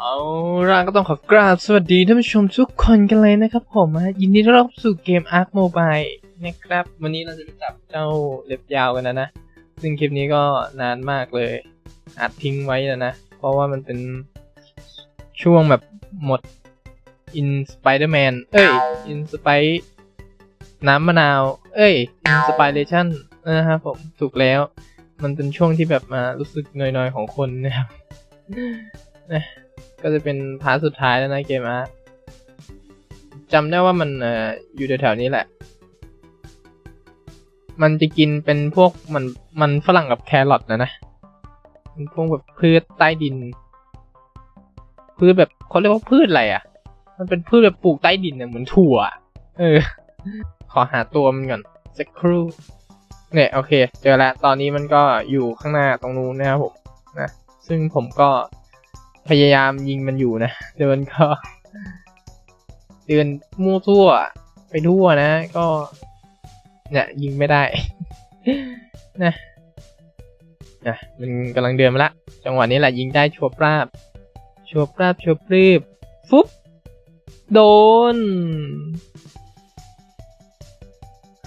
เอาล่ะก็ต้องขอกราบสวัสดีท่านผู้ชมทุกคนกันเลยนะครับผมยินดีต้อนรับสู่เกม Ark Mobile นะครับ วันนี้เราจะไปจับเจ้าเล็บยาวกันนะนะ ซึ่งคลิปนี้ก็นานมากเลยอัดทิ้งไว้นะนะ เพราะว่ามันเป็นช่วงแบบหมด In Spider-Man เอ้ย In Spy น้ำมะนาว เอ้ย Inspiration นะครับผมถูกแล้ว มันเป็นช่วงที่แบบมารู้สึกน่อยๆของคนนะครับนะ ก็จะเป็นพาร์ทสุดท้ายแล้วนะเกมอาร์จำได้ว่ามันเอ่ออยู่แถวๆนี้แหละ มันจะกินเป็นพวกมันมันฝรั่งกับแครอทนะนะเป็นพวกแบบพืชใต้ดิน พืชแบบเขาเรียกว่าพืชอะไรอะ มันเป็นพืชแบบปลูกใต้ดินเนี่ยเหมือนถั่ว เออ ขอหาตัวมันก่อนสักครู่ เนี่ยโอเค เจอแล้ว ตอนนี้มันก็อยู่ข้างหน้าตรงนู้นนะครับผมนะ ซึ่งผมก็ พยายามยิงมันอยู่นะเดินก็ เดินมั่วทั่ว ไปทั่วนะ ก็ เนี่ยยิงไม่ได้ นะนะมันกำลังเดินมาละ จังหวะนี้แหละยิงได้ชัวร์ปราบ ชัวร์ปราบชัวร์ปรีบ ฟุ๊บ โดน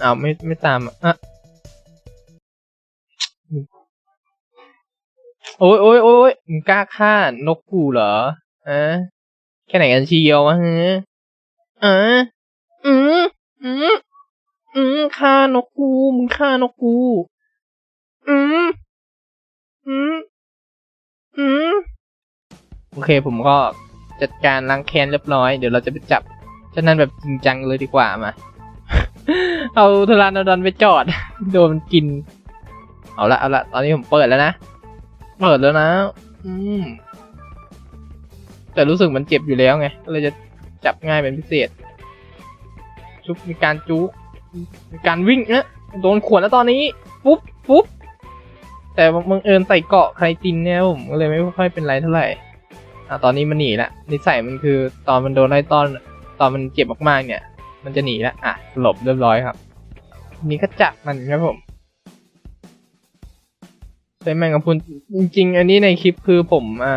อ้าวไม่ไม่ตามอะ โอ้ยโอ้ยโอ้ยมึงกล้าฆ่านกกูเหรออะแค่ไหนกันเชียววะฮะอะอืมอืมอืมฆ่านกกู มึงฆ่านกกู อืมอืมอืมโอเค ผมก็จัดการล้างแค้นเรียบร้อย เดี๋ยวเราจะไปจับฉะนั้นแบบจริงจังเลยดีกว่ามา เอาทรานดอนไปจอด โดนกิน เอาละเอาละตอนนี้ผมเปิดแล้วนะ เปิดแล้วนะ อืม แต่รู้สึกมันเจ็บอยู่แล้วไง ก็เลยจะจับง่ายเป็นพิเศษ ชุบมีการจุกมีการวิ่งนะโดนขวนแล้วตอนนี้ ปุ๊บปุ๊บ แต่บังเอิญใส่เกาะใครจินเนี่ยผมก็เลยไม่ค่อยเป็นไรเท่าไหร่ อะตอนนี้มันหนีละนิสัยมันคือตอนมันโดนไล่ต้อน ตอนมันเจ็บมากๆเนี่ย มันจะหนีละอะหลบเรียบร้อยครับ นี้ก็จับมันครับผม ใช้แมงกะพรุนจริง ๆ อันนี้ในคลิปคือผมอ่า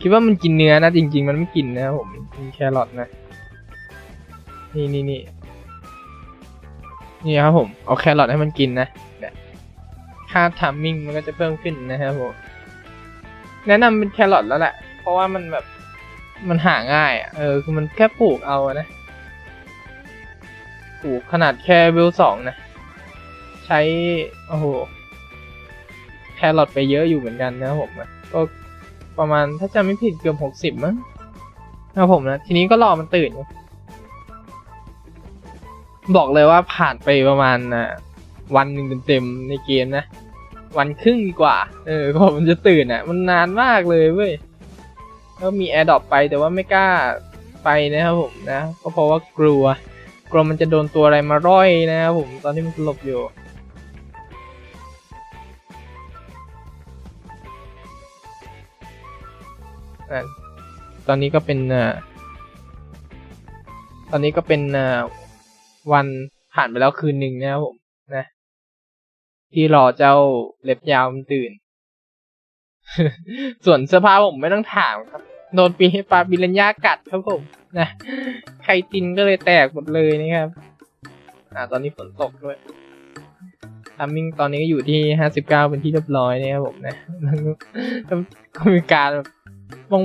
คิดว่ามันกินเนื้อนะจริง ๆ มันไม่กินนะครับผมกินแครอทนะ นี่นี่นี่นี่ครับผมเอาแครอทให้มันกินนะเนี่ยค่าทามมิ่งมันก็จะเพิ่มขึ้นนะครับผมแนะนำเป็นแครอทแล้วแหละ เพราะว่ามันแบบมันหาง่ายอะเออคือมันแค่ปลูกเอานะปลูกขนาดแค่เวลสองนะ ใช้ โอ้โห ครอทไปเยอะอยู่เหมือนกันนะผมก็ประมาณถ้าจำไม่ผิดเกือบหกสิบมั้งนะผมนะ ทีนี้ก็รอมันตื่น บอกเลยว่าผ่านไปประมาณอะวันหนึ่งเต็มๆในเกมนะ วันครึ่งดีกว่า เออก็มันจะตื่นอะ มันนานมากเลยเว้ยก็มีแอร์ดรอปไปแต่ว่าไม่กล้าไปนะครับผมนะ ก็เพราะว่ากลัว กลัวมันจะโดนตัวอะไรมาร่อยนะครับผมตอนที่มันสลบอยู่ ตอนนี้ก็เป็นตอนนี้ก็เป็นวันผ่านไปแล้วคืนหนึ่งนะครับผมนะ ที่รอเจ้าเล็บยาวมันตื่น ส่วนเสื้อผ้าผมไม่ต้องถามครับโดนปีปลาบิลัญญากัดครับผมนะไข่ตินก็เลยแตกหมดเลยนะครับ อ่า ตอนนี้ฝนตกด้วยทัมมิ่งตอนนี้ก็อยู่ที่ห้าสิบเก้าเป็นที่เรียบร้อยนะครับผมนะก็ก็มีการแบบ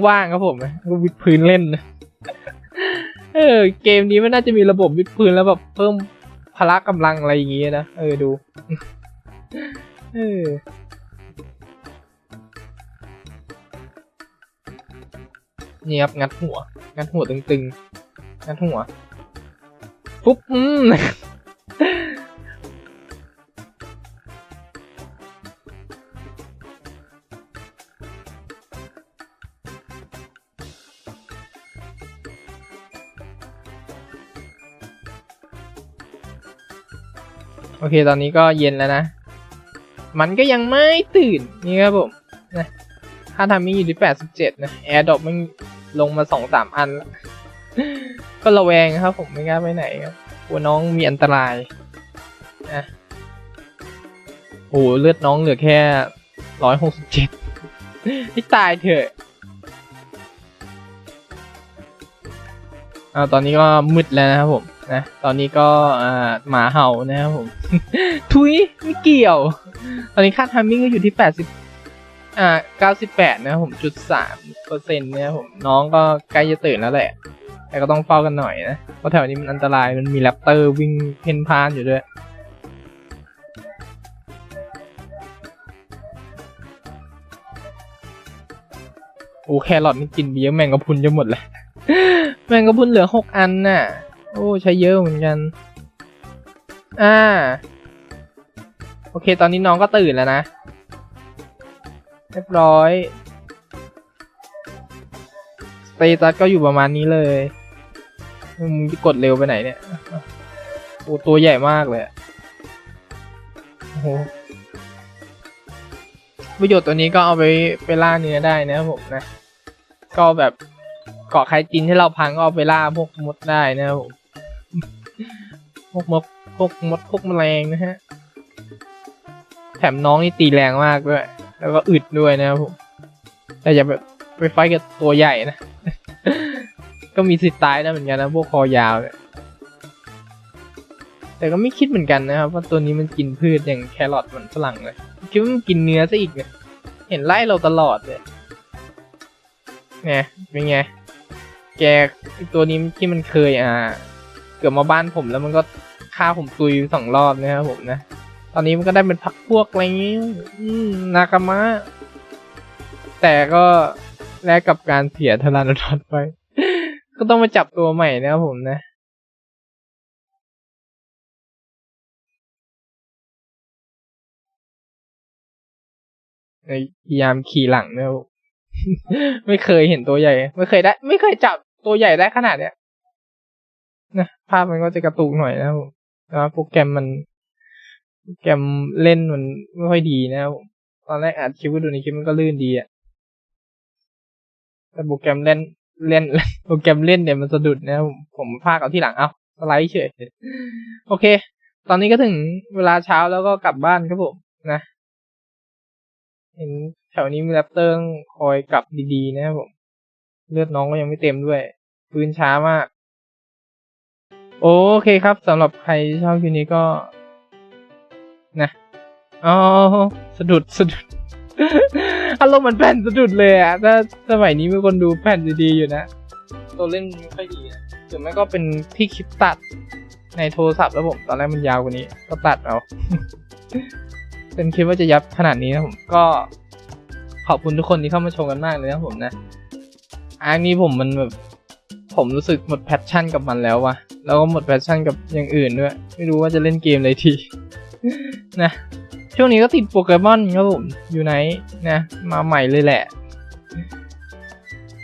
ว่างๆครับผมก็วิดพื้นเล่นเออ เกมนี้มันน่าจะมีระบบวิดพื้นแล้วแบบเพิ่มพละกำลังอะไรอย่างงี้นะ เออดู เออนี่ครับงัดหัว งัดหัวตึงๆ งัดหัว ปุ๊บ อืม โอเค ตอนนี้ก็เย็นแล้วนะ มันก็ยังไม่ตื่น นี่ครับผมนะค่าทามิ่งอยู่ที่ 87 นะ แอร์ดรอปมันลงมาสองสามอัน ก็ระแวงครับผมไม่กล้าไปไหนครับกลัวน้องมีอันตรายนะโอ้เลือดน้องเหลือแค่ 167ให้ตายเถอะอ่าตอนนี้ก็มืดแล้วนะครับผม นะ ตอนนี้ก็อ่าหมาเห่านะครับผม ทุยไม่เกี่ยว ตอนนี้ค่าทามมิ่งก็อยู่ที่แปดสิบอ่าเก้าสิบแปดนะครับผมจุดสามเปอร์เซ็นต์นะครับผมน้องก็ใกล้จะตื่นแล้วแหละ แต่ก็ต้องเฝ้ากันหน่อยนะ เพราะแถวนี้มันอันตรายมันมีแรปเตอร์วิ่งเพ่นพ่านอยู่ด้วยโอ้แครอทนี่กินเยอะแมงกะพุนจะหมดเลยแมงกะพุนเหลือหกอันน่ะ โอ้ใช้เยอะเหมือนกัน อ่า โอเค ตอนนี้น้องก็ตื่นแล้วนะ เรียบร้อยสเตตัสก็อยู่ประมาณนี้เลยมึงกดเร็วไปไหนเนี่ยโอ้ตัวใหญ่มากเลยโอ้โหประโยชน์ตัวนี้ก็เอาไปไปล่าเนื้อได้นะครับผมนะ ก็แบบเกาะไคจินที่เราพังก็เอาไปล่าพวกมดได้นะครับผม พวกมดพวกมดพวกแมลงนะฮะ แถมน้องนี่ตีแรงมากด้วย แล้วก็อึดด้วยนะครับผมแต่อย่าแบบไปไฟกับตัวใหญ่นะ ก็มีสิทธิ์ตายนะเหมือนกันนะพวกคอยาวเนี่ยแต่ก็ไม่คิดเหมือนกันนะครับว่าตัวนี้มันกินพืชอย่างแครอทเหมือนฝรั่งเลยคิดว่ามันกินเนื้อซะอีกเนี่ยเห็นไล่เราตลอดเลยเนี่ยเป็นไง แกตัวนี้ที่มันเคยอ่า กือบมาบ้านผมแล้วมันก็ฆ่าผมตุยสองรอบนะครับผมนะ ตอนนี้มันก็ได้เป็นพักพวกอะไรอย่างงี้อืมนากามะ แต่ก็แลกกับการเสียทารานอดไป ก็ต้องมาจับตัวใหม่นะครับผมนะพยายามขี่หลังเนี่ยไม่เคยเห็นตัวใหญ่ ไม่เคยได้ ไม่เคยจับตัวใหญ่ได้ขนาดเนี้ย นะภาพมันก็จะกระตุกหน่อยนะครับแต่ว่าโปรแกรมมันโปรแกรมเล่นมันไม่ค่อยดีนะครับตอนแรกอัดคลิปวิดีโอในคลิปมันก็ลื่นดีอะแต่โปรแกรมเล่นเล่นโปรแกรมเล่นเนี่ยมันสะดุดนะผมผมพากเอาที่หลังเอาสไลด์เฉยโอเค ตอนนี้ก็ถึงเวลาเช้าแล้วก็กลับบ้านครับผมนะเห็นแถวนี้มีแรปเตอร์คอยกลับดีๆนะครับผม เลือดน้องก็ยังไม่เต็มด้วย ปืนช้ามาก โอเคครับสำหรับใครที่ชอบคลิปนี้ก็ นะอ๋อสะดุดสะดุดอารมณ์เหมือนแผ่นสะดุดเลยอะถ้าสมัยนี้มีคนดูแผ่นดีๆอยู่นะ ตัวเล่นไม่ค่อยดีนะหรือไม่ก็เป็นที่คลิปตัดในโทรศัพท์แล้วผม ตอนแรกมันยาวกว่านี้ ก็ตัดเอาเป็นคิดว่าจะยับขนาดนี้นะผมก็ขอบคุณทุกคนที่เข้ามาชมกันมากเลยนะผมนะอันนี้ผมมันแบบผมรู้สึกหมดแพชชั่นกับมันแล้วว่ะ แล้วก็หมดแพชชั่นกับอย่างอื่นด้วย ไม่รู้ว่าจะเล่นเกมอะไรทีนะช่วงนี้ก็ติดโปเกมอนครับผมอยู่ไหนนะมาใหม่เลยแหละ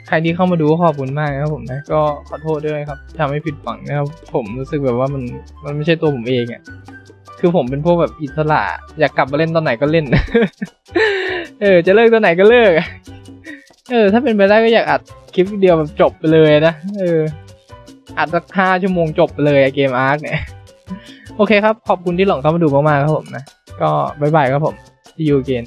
ใครที่เข้ามาดูก็ขอบคุณมากนะครับผมนะก็ขอโทษด้วยครับทำให้ผิดหวังนะครับ ผมรู้สึกแบบว่ามันมันไม่ใช่ตัวผมเองอะ่ะคือผมเป็นพวกแบบอิสระ อยากกลับมาเล่นตอนไหนก็เล่น เออ จะเลิกตอนไหนก็เลิกเออ ถ้าเป็นไปได้ก็อยากอัดคลิปเดียวแบบจบไปเลยนะ เออ อัดสักห้าชั่วโมงจบเลยอเกมอาร์คเนี่ย โอเคครับ ขอบคุณที่หลงเข้ามาดูมากๆครับผมนะ ก็บายบายครับผมที่ยูเกน